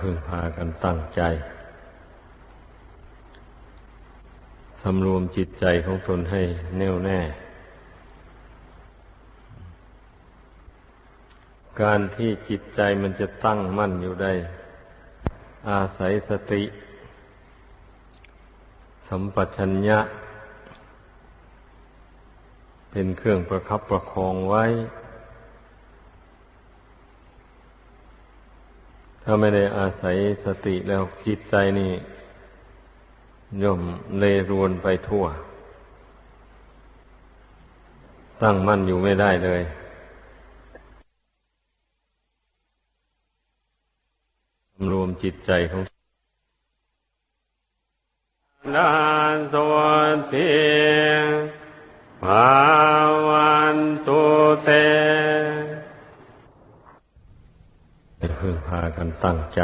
พึ่งพากันตั้งใจสำรวมจิตใจของตนให้แน่วแน่ การที่จิตใจมันจะตั้งมั่นอยู่ได้ อาศัยสติ สัมปชัญญะ เป็นเครื่องประคับประคองไว้ ถ้าไม่ได้อาศัยสติแล้วจิตใจนี่ ย่อมเลรวนไปทั่ว ตั้งมั่นอยู่ไม่ได้เลยรวมจิตใจของดานสวัสดีภาวันตุเต พึ่งพากันตั้งใจ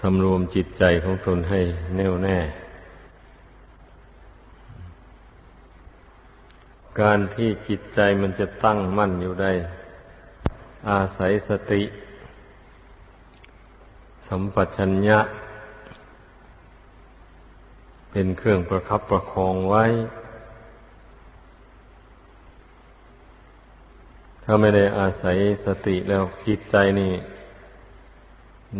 สำรวมจิตใจของตนให้แน่วแน่ การที่จิตใจมันจะตั้งมั่นอยู่ได้ อาศัยสติ สัมปชัญญะ เป็นเครื่องประคับประคองไว้ ถ้าไม่ได้อาศัยสติแล้วจิตใจนี่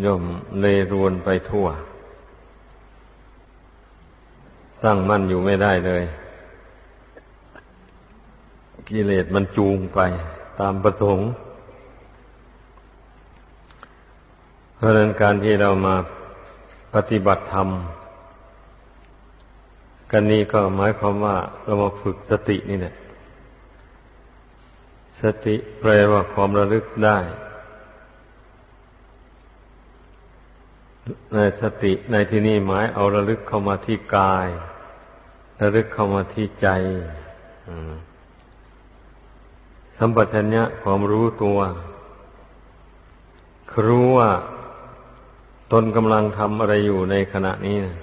ย่อมเลรวนไปทั่ว ตั้งมั่นอยู่ไม่ได้เลยกิเลสมันจูงไปตามประสงค์ เพราะนั้นการที่เรามาปฏิบัติธรรม กันนี้ก็หมายความว่าเรามาฝึกสตินี่แหละ สติแปลว่าความระลึกได้ในสติในที่นี้หมายเอาระลึกเข้ามาที่กาย ระลึกเข้ามาที่ใจสัมปชัญญะความรู้ตัวรู้ว่าตนกำลังทำอะไรอยู่ในขณะนี้นะ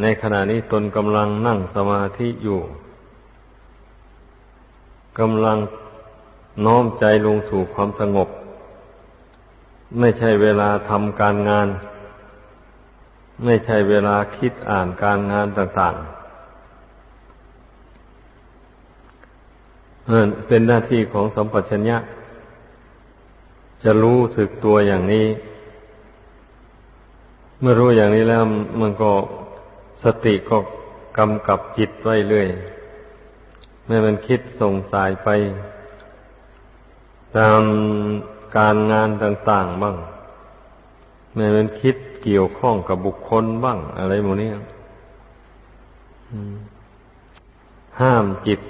ในขณะนี้ตนกำลังนั่งสมาธิอยู่ กำลังน้อมใจลงถูกความสงบ ไม่ใช่เวลาทำการงาน ไม่ใช่เวลาคิดอ่านการงานต่างๆเป็นหน้าที่ของสัมปชัญญะ จะรู้สึกตัวอย่างนี้ เมื่อรู้อย่างนี้แล้วมันก็สติก็กำกับจิตไว้เรื่อย ไม่มันคิดส่งสายไป ตามการงานต่างๆบ้างไม่มันคิดเกี่ยวข้องกับบุคคลบ้าง อะไรหมดนี้ห้ามจิต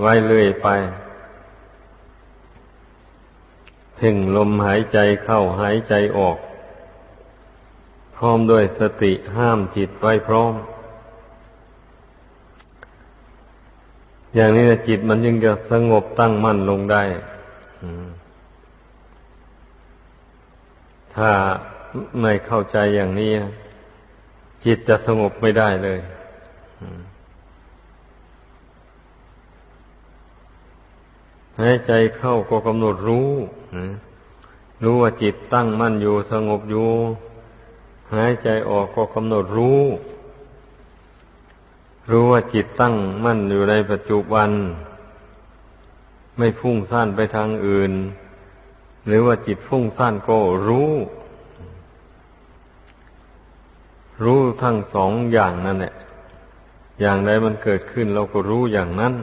ไว้เรื่อยไปเพ่งลมหายใจเข้าหายใจออก พร้อมด้วยสติห้ามจิตไว้พร้อม อย่างนี้จิตมันยังจะสงบตั้งมั่นลงได้ถ้าไม่เข้าใจอย่างนี้ จิตจะสงบไม่ได้เลยหายใจเข้าก็กำหนดรู้ รู้ว่าจิตตั้งมั่นอยู่สงบอยู่ หายใจออกก็กำหนดรู้ รู้ว่าจิตตั้งมั่นอยู่ในปัจจุบัน ไม่ฟุ้งซ่านไปทางอื่น หรือว่าจิตฟุ้งซ่านก็รู้ รู้ทั้งสองอย่างนั่นแหละอย่างใดมันเกิดขึ้นเราก็รู้อย่างนั้น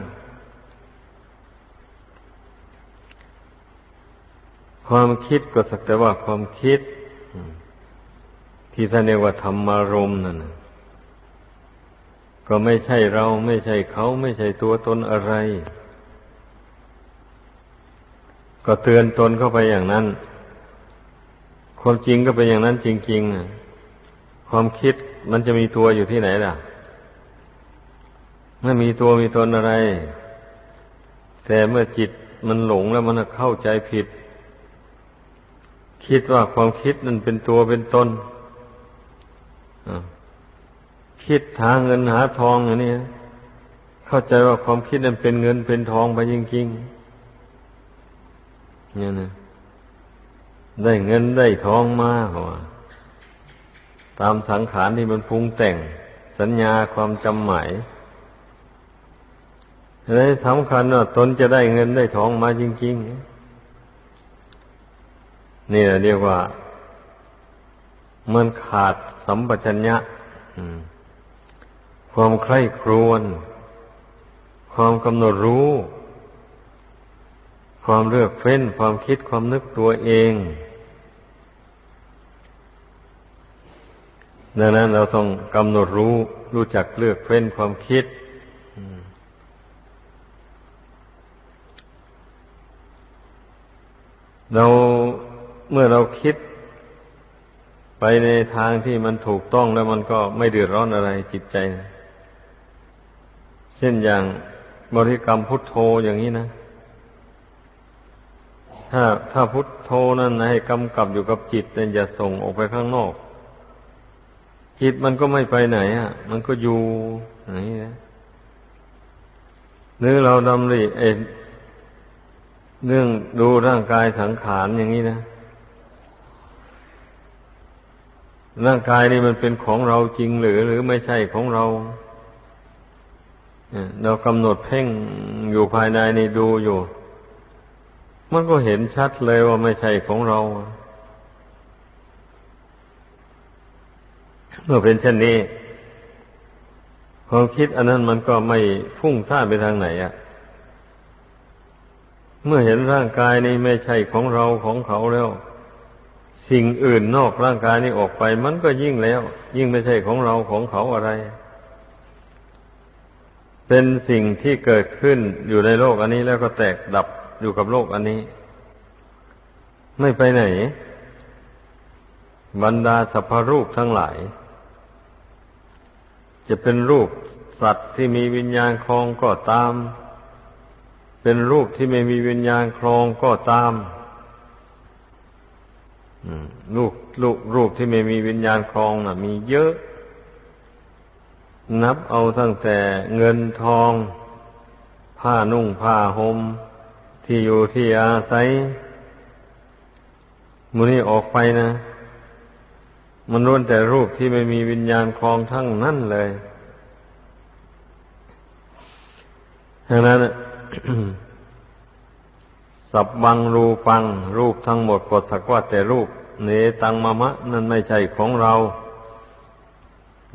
ความคิดก็สักแต่ว่าความคิด ที่ท่านเรียกว่าธรรมารมณ์นั่นนะ ก็ไม่ใช่เราไม่ใช่เขาไม่ใช่ตัวตนอะไร ก็เตือนตนเข้าไปอย่างนั้น ความจริงก็เป็นอย่างนั้นจริงๆความคิดมันจะมีตัวอยู่ที่ไหนล่ะไม่มีตัวมีตนอะไร แต่เมื่อจิตมันหลงแล้วมันเข้าใจผิด คิดว่าความคิดนั้นเป็นตัวเป็นตน คิดหาเงินหาทองอย่างนี้เข้าใจว่าความคิดนั้นเป็นเงินเป็นทองไปจริงๆเนี่ยนะได้เงินได้ทองมาหัวตามสังขารที่มันปรุงแต่ง สัญญาความจำหมายเลยสำคัญว่าตนจะได้เงินได้ทองมาจริง ๆ นี่เรียกว่า มันขาดสัมปชัญญะ ความใคร่ครวญความกำหนดรู้ ความเลือกเฟ้น ความคิดความนึกตัวเอง ดังนั้นเราต้องกำหนดรู้ รู้จักเลือกเฟ้นความคิดเราเมื่อเราคิดไปในทางที่มันถูกต้องแล้วมันก็ไม่เดือดร้อนอะไรจิตใจนะ เช่นอย่างบริกรรมพุทโธอย่างนี้นะ ถ้าถ้าพุทโธนั้นให้กำกับอยู่กับจิตเนี่ยอย่าส่งออกไปข้างนอก จิตมันก็ไม่ไปไหนอะ มันก็อยู่อย่างนี้นะหรือเราดำริเอเรื่องดูร่างกายสังขารอย่างนี้นะ ร่างกายนี่มันเป็นของเราจริงหรือ หรือไม่ใช่ของเรา เรากำหนดเพ่งอยู่ภายในนี่ดูอยู่ มันก็เห็นชัดเลยว่าไม่ใช่ของเรา เมื่อเป็นเช่นนี้ความคิดอันนั้นมันก็ไม่พุ่งซ่านไปทางไหนอะ่ะ เมื่อเห็นร่างกายนี้ไม่ใช่ของเราของเขาแล้ว สิ่งอื่นนอกร่างกายนี้ออกไป มันก็ยิ่งแล้ว ยิ่งไม่ใช่ของเราของเขาอะไร เป็นสิ่งที่เกิดขึ้นอยู่ในโลกอันนี้แล้วก็แตกดับอยู่กับโลกอันนี้ ไม่ไปไหน บรรดาสัพพรูปทั้งหลาย จะเป็นรูปสัตว์ที่มีวิญญาณคลองก็ตาม เป็นรูปที่ไม่มีวิญญาณคลองก็ตามรูปรูปรูปที่ไม่มีวิญญาณคลองนะ่ะ มีเยอะ นับเอาตั้งแต่เงินทอง ผ้านุ่งผ้าหม่มที่อยู่ที่อาศัยมูนี่ออกไปนะ มันล้วนแต่รูปที่ไม่มีวิญญาณคลองทั้งนั้นเลยดังนั้นสับบังรูปัง รูปทั้งหมดกดสักว่าแต่รูปเนตังมะมะ นั่นไม่ใช่ของเรา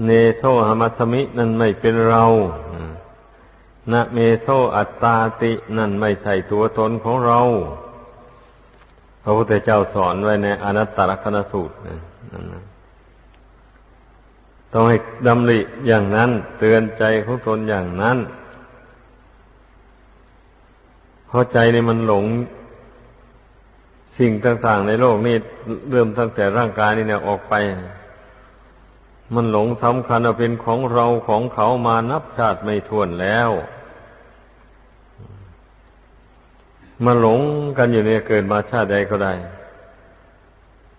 เนโซหมัสมินั่นไม่เป็นเรานะเมโซอัตตาตินั่นไม่ใช่ตัวตนของเรา พระพุทธเจ้าสอนไว้ในอนัตตลกนสูตรนั่นต้องให้ดำริอย่างนั้น เตือนใจของตนอย่างนั้นเพราะใจนี่มันหลงสิ่งต่างๆในโลกนี้เริ่มตั้งแต่ร่างกายนี่เนี่ยออกไป มันหลงสำคัญเป็นของเราของเขามานับชาติไม่ถ้วนแล้วมาหลงกันอยู่เนี่ยเกิดมาชาติใดก็ได้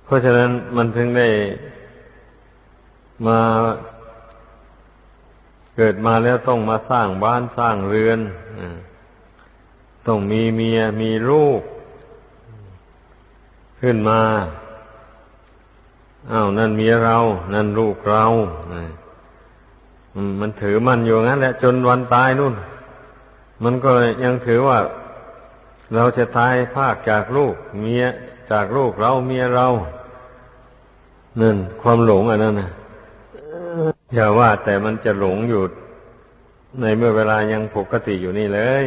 เพราะฉะนั้นมันถึงได้มาเกิดมาแล้วต้องมาสร้างบ้านสร้างเรือนต้องมีเมียมีลูก ขึ้นมา อ้าวนั่นเมียเรา นั่นลูกเรามันถือมันอยู่งั้นแหละจนวันตายนู่น มันก็ยังถือว่า เราจะตายภาคจากลูก เมียจากลูกเราเมียเรานั่นความหลงอันนั้นนะอย่าว่าแต่มันจะหลงอยู่ในเมื่อเวลายังปกติอยู่นี่เลย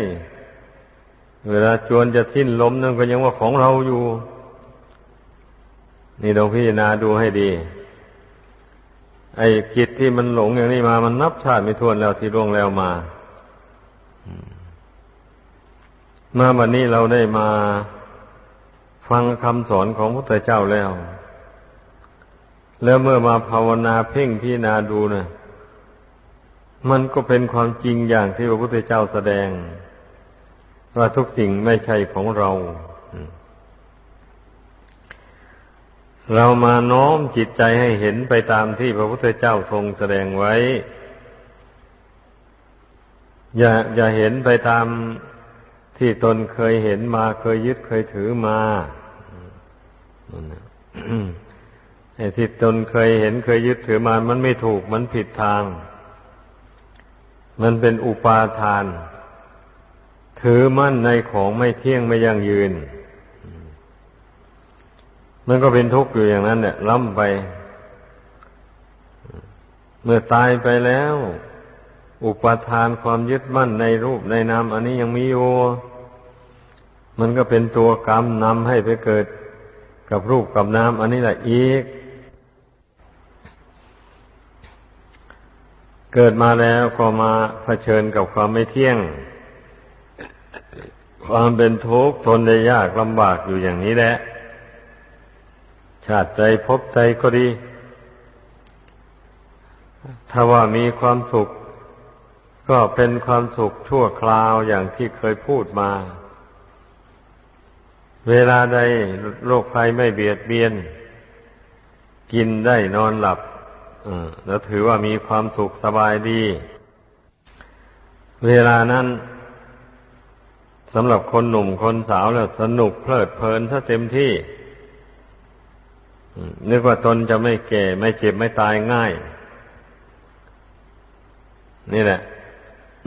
เวลาจวนจะสิ้นล้มนั่นก็ยังว่าของเราอยู่ นี่ลองพิจารณาดูให้ดี ไอ้กิจที่มันหลงอย่างนี้มา มันนับชาติไม่ทวนแล้วที่ร่วงแล้วมามาวันนี้เราได้มาฟังคำสอนของพระพุทธเจ้าแล้ว แล้วเมื่อมาภาวนาเพ่งพิจารณาดูนะมันก็เป็นความจริงอย่างที่พระพุทธเจ้าแสดง ว่าทุกสิ่งไม่ใช่ของเรา เรามาน้อมจิตใจให้เห็นไปตามที่พระพุทธเจ้าทรงแสดงไว้ อย่าอย่าเห็นไปตามที่ตนเคยเห็นมาเคยยึดเคยถือมาไอ้ที่ตนเคยเห็นเคยยึดถือมา มันไม่ถูกมันผิดทาง มันเป็นอุปาทาน ถือมั่นในของไม่เที่ยงไม่ยั่งยืน มันก็เป็นทุกข์อยู่อย่างนั้นเนี่ยล้ำไป เมื่อตายไปแล้ว อุปทานความยึดมั่นในรูปในนามอันนี้ยังมีอยู่มันก็เป็นตัวกรรมนำให้ไปเกิดกับรูปกับนามอันนี้แหละอีก เกิดมาแล้วก็มาเผชิญกับความไม่เที่ยง ความเป็นทุกข์ทนได้ยากลำบากอยู่อย่างนี้แหละ ชาติใจพบใจก็ดี ถ้าว่ามีความสุข ก็เป็นความสุขชั่วคราวอย่างที่เคยพูดมา เวลาใดโรคภัยไม่เบียดเบียน กินได้นอนหลับแล้วถือว่ามีความสุขสบายดี เวลานั้นสำหรับคนหนุ่มคนสาวแล้วสนุกเพลิดเพลินถ้าเต็มที่ นึกว่าตนจะไม่แก่ ไม่เจ็บไม่ตายง่าย นี่แหละ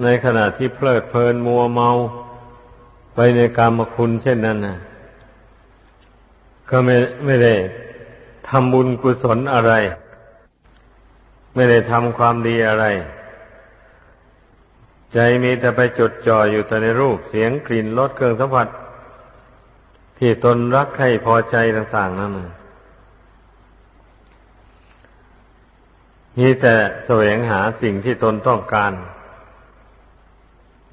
ในขณะที่เพลิดเพลินมัวเมา ไปในกรรมคุณเช่นนั้นนะก็ไม่ไม่ได้ทำบุญกุศลอะไร ไม่ได้ทำความดีอะไร ใจมีแต่ไปจดจ่ออยู่แต่ในรูปเสียงกลิ่นรสเครื่องสัมผัส ที่ตนรักใครพอใจต่าง ๆ นั่น มีแต่แสวงหาสิ่งที่ตนต้องการ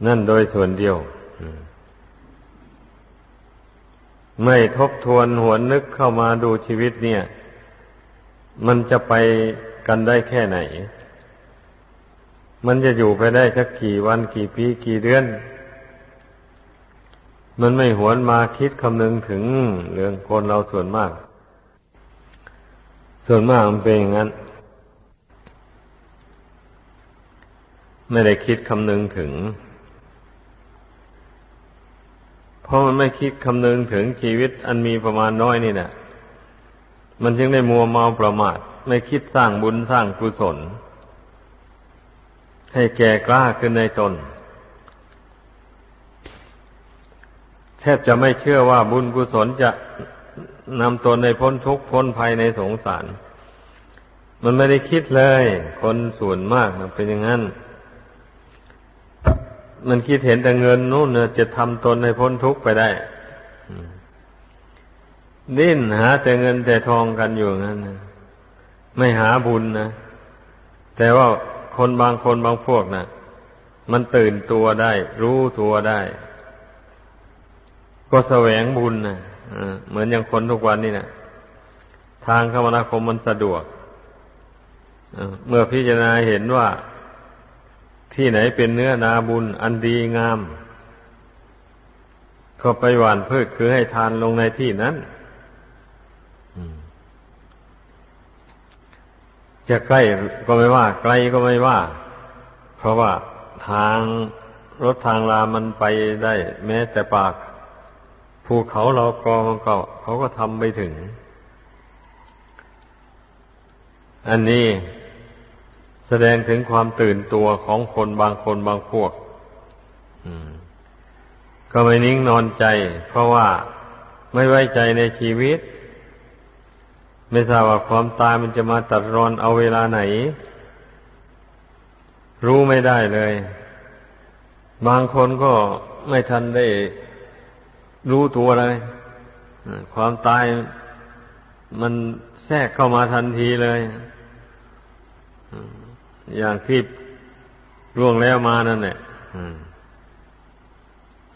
นั่นโดยส่วนเดียว ไม่ทบทวนหวนนึกเข้ามาดูชีวิตเนี่ย มันจะไปกันได้แค่ไหน มันจะอยู่ไปได้สักกี่วันกี่ปีกี่เดือน มันไม่หวนมาคิดคำนึงถึงเรื่องคนเราส่วนมาก ส่วนมากมันเป็นอย่างนั้น ไม่ได้คิดคำนึงถึง เพราะมันไม่คิดคำนึงถึงชีวิตอันมีประมาณน้อยนี่นะมันจึงได้มัวเมาประมาท ไม่คิดสร้างบุญสร้างกุศล ให้แก่กล้าขึ้นในตนแทบจะไม่เชื่อว่าบุญกุศลจะนำตนในพ้นทุกข์พ้นภัยในสงสาร มันไม่ได้คิดเลย คนส่วนมากเป็นอย่างนั้น มันคิดเห็นแต่เงินนู่นจะทำตนให้พ้นทุกข์ไปได้ดิ้นหาแต่เงินแต่ทองกันอยู่งั้นนะไม่หาบุญนะ แต่ว่าคนบางคนบางพวกนะมันตื่นตัวได้ รู้ตัวได้ ก็แสวงบุญนะเหมือนอย่างคนทุกวันนี่นะทางคมนาคมมันสะดวกเมื่อพิจารณาเห็นว่า ที่ไหนเป็นเนื้อนาบุญอันดีงาม ก็ไปหวานพืชคือให้ทานลงในที่นั้นจะใกล้ก็ไม่ว่า ไกลก็ไม่ว่า เพราะว่าทางรถทางรามันไปได้ แม้แต่ปากภูเขาเรากรองก็เขาก็ทำไปถึง อันนี้ แสดงถึงความตื่นตัวของคนบางคนบางพวกก็ไม่นิ่งนอนใจ เพราะว่าไม่ไว้ใจในชีวิต ไม่ทราบว่าความตายมันจะมาตัดรอนเอาเวลาไหน รู้ไม่ได้เลย บางคนก็ไม่ทันได้รู้ตัวเลย ความตายมันแทรกเข้ามาทันทีเลย อย่างที่ร่วงแล้วมานั่นแหละ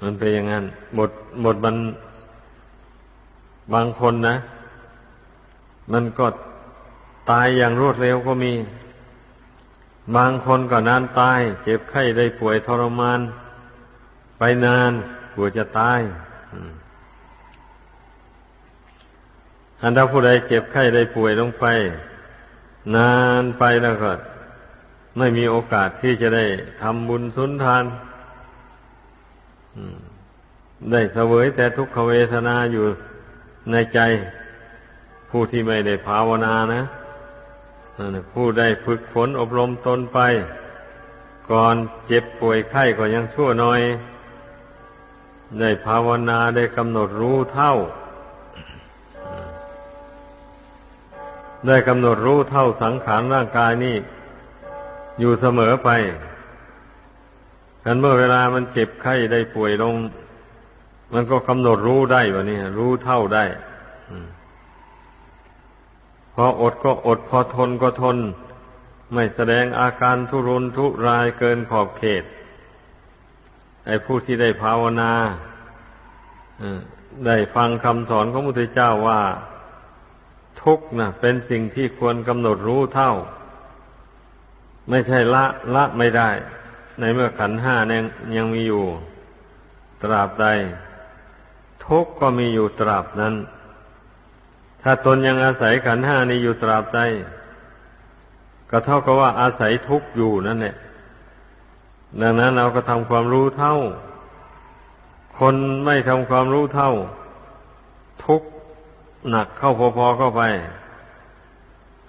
มันเป็นอย่างนั้นหมดหมดมันบางคนนะ มันก็ตายอย่างรวดเร็วก็มี บางคนก็นานตาย เจ็บไข้ได้ป่วยทรมาน ไปนานกลัวจะตายอันถ้าผู้ใดเจ็บไข้ได้ป่วยลงไป นานไปแล้วก็ ไม่มีโอกาสที่จะได้ทำบุญสุนทานได้เสวยแต่ทุกขเวทนาอยู่ในใจ ผู้ที่ไม่ได้ภาวนานะผู้ได้ฝึกฝนอบรมตนไป ก่อนเจ็บป่วยไข้ก็ยังชั่วน้อย ได้ภาวนาได้กำหนดรู้เท่า ได้กำหนดรู้เท่าสังขารร่างกายนี่ อยู่เสมอไปกันเมื่อเวลามันเจ็บไข้ได้ป่วยลง มันก็กำหนดรู้ได้วะนี่รู้เท่าได้พออดก็อดพอทนก็ทน ไม่แสดงอาการทุรนทุรายเกินขอบเขต ไอ้ผู้ที่ได้ภาวนาได้ฟังคำสอนของพระพุทธเจ้าว่า ทุกข์นะเป็นสิ่งที่ควรกำหนดรู้เท่า ไม่ใช่ละละไม่ได้ ในเมื่อขันห้ายังยังมีอยู่ ตราบใด ทุกก็มีอยู่ตราบนั้น ถ้าตนยังอาศัยขันห้านี้อยู่ตราบใดก็เท่ากับว่าอาศัยทุกอยู่นั่นแหละดังนั้นเราก็ทำความรู้เท่า คนไม่ทำความรู้เท่า ทุกหนักเข้าพอๆเข้าไป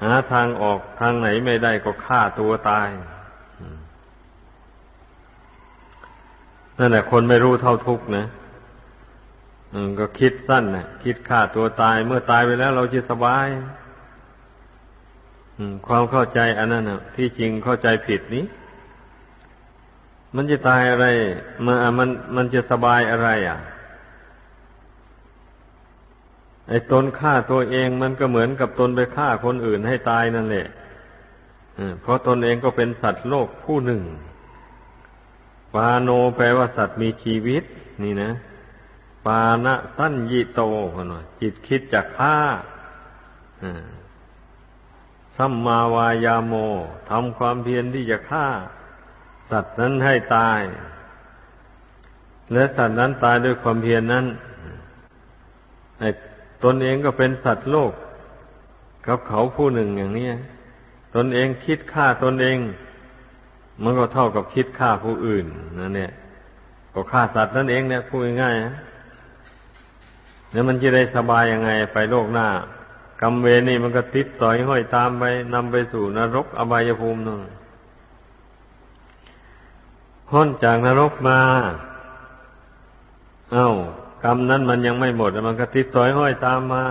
หาทางออกทางไหนไม่ได้ก็ฆ่าตัวตายนั่นแหละคนไม่รู้เท่าทุกข์นะก็คิดสั้นนะคิดฆ่าตัวตาย เมื่อตายไปแล้วเราจะสบายความเข้าใจอันนั้นนะที่จริงเข้าใจผิดนี้ มันจะตายอะไรมันมันมันจะสบายอะไร อะ ไอ้ตนฆ่าตัวเองมันก็เหมือนกับตนไปฆ่าคนอื่นให้ตายนั่นแหละเพราะตนเองก็เป็นสัตว์โลกผู้หนึ่ง ปาโนแปลว่าสัตว์มีชีวิต นี่นะ ปานะสั้นยิโตหน่อยจิตคิดจะฆ่าสัมมาวายาโมทำความเพียรที่จะฆ่า สัตว์นั้นให้ตาย และสัตว์นั้นตายด้วยความเพียรนนั้นไอ ตนเองก็เป็นสัตว์โลก กับเขาผู้หนึ่งอย่างนี้ตนเองคิดฆ่าตนเอง มันก็เท่ากับคิดฆ่าผู้อื่นนั่นเนี่ยก็ฆ่าสัตว์นั่นเองเนี่ยพูดง่ายๆแล้วมันจะได้สบายยังไงไปโลกหน้ากรรมเวรนี่มันก็ติดสอยห้อยตามไปนำไปสู่นรกอบายภูมินั่นพ้นจากนรกมา เอา้า กรรมนั้นมันยังไม่หมดมันก็ติดสอยห้อยตามมา